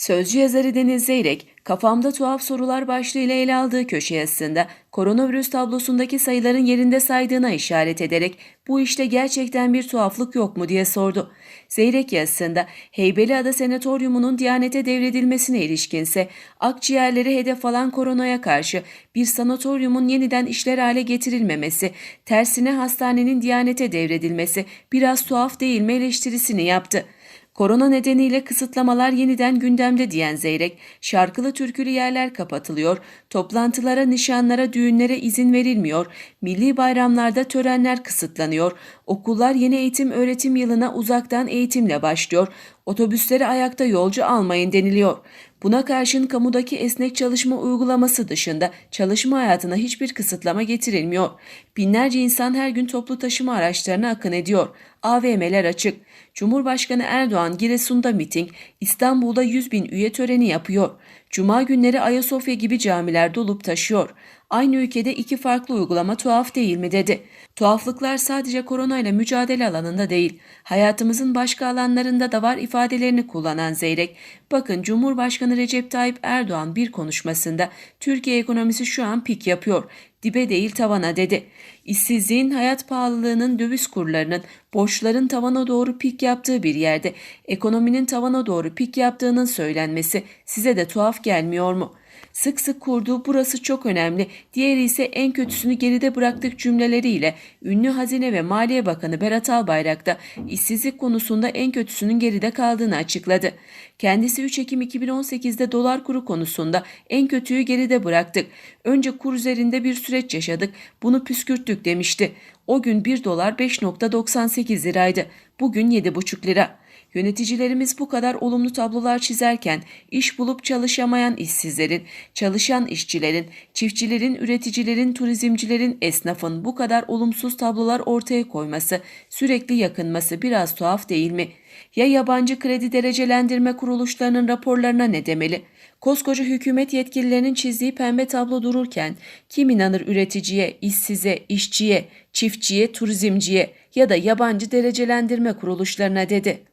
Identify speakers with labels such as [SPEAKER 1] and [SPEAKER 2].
[SPEAKER 1] Sözcü yazarı Deniz Zeyrek, kafamda tuhaf sorular başlığıyla ele aldığı köşe yazısında koronavirüs tablosundaki sayıların yerinde saydığına işaret ederek bu işte gerçekten bir tuhaflık yok mu diye sordu. Zeyrek yazısında Heybeliada Senatoryumu'nun Diyanete devredilmesine ilişkinse akciğerleri hedef alan koronaya karşı bir sanatoryumun yeniden işler hale getirilmemesi, tersine hastanenin Diyanete devredilmesi biraz tuhaf değil mi eleştirisini yaptı. Korona nedeniyle kısıtlamalar yeniden gündemde diyen Zeyrek, şarkılı türkülü yerler kapatılıyor, toplantılara, nişanlara, düğünlere izin verilmiyor, milli bayramlarda törenler kısıtlanıyor, okullar yeni eğitim öğretim yılına uzaktan eğitimle başlıyor, otobüslere ayakta yolcu almayın deniliyor. Buna karşın kamudaki esnek çalışma uygulaması dışında çalışma hayatına hiçbir kısıtlama getirilmiyor. Binlerce insan her gün toplu taşıma araçlarına akın ediyor. AVM'ler açık. Cumhurbaşkanı Erdoğan Giresun'da miting, İstanbul'da 100 bin üye töreni yapıyor. Cuma günleri Ayasofya gibi camiler dolup taşıyor. Aynı ülkede iki farklı uygulama tuhaf değil mi dedi. Tuhaflıklar sadece koronayla mücadele alanında değil, hayatımızın başka alanlarında da var ifadelerini kullanan Zeyrek, bakın Cumhurbaşkanı Recep Tayyip Erdoğan bir konuşmasında Türkiye ekonomisi şu an pik yapıyor, dibe değil tavana dedi. İşsizliğin, hayat pahalılığının, döviz kurlarının, borçların tavana doğru pik yaptığı bir yerde ekonominin tavana doğru pik yaptığının söylenmesi size de tuhaf gelmiyor mu? Sık sık kurduğu burası çok önemli, diğeri ise en kötüsünü geride bıraktık cümleleriyle ünlü Hazine ve Maliye Bakanı Berat Albayrak da işsizlik konusunda en kötüsünün geride kaldığını açıkladı. Kendisi 3 Ekim 2018'de dolar kuru konusunda en kötüyü geride bıraktık. Önce kur üzerinde bir süreç yaşadık, bunu püskürttük demişti. O gün 1 dolar 5.98 liraydı. Bugün 7,5 lira. Yöneticilerimiz bu kadar olumlu tablolar çizerken iş bulup çalışamayan işsizlerin, çalışan işçilerin, çiftçilerin, üreticilerin, turizmcilerin, esnafın bu kadar olumsuz tablolar ortaya koyması, sürekli yakınması biraz tuhaf değil mi? Ya yabancı kredi derecelendirme kuruluşlarının raporlarına ne demeli? Koskoca hükümet yetkililerinin çizdiği pembe tablo dururken kim inanır üreticiye, işsize, işçiye, çiftçiye, turizmciye ya da yabancı derecelendirme kuruluşlarına dedi.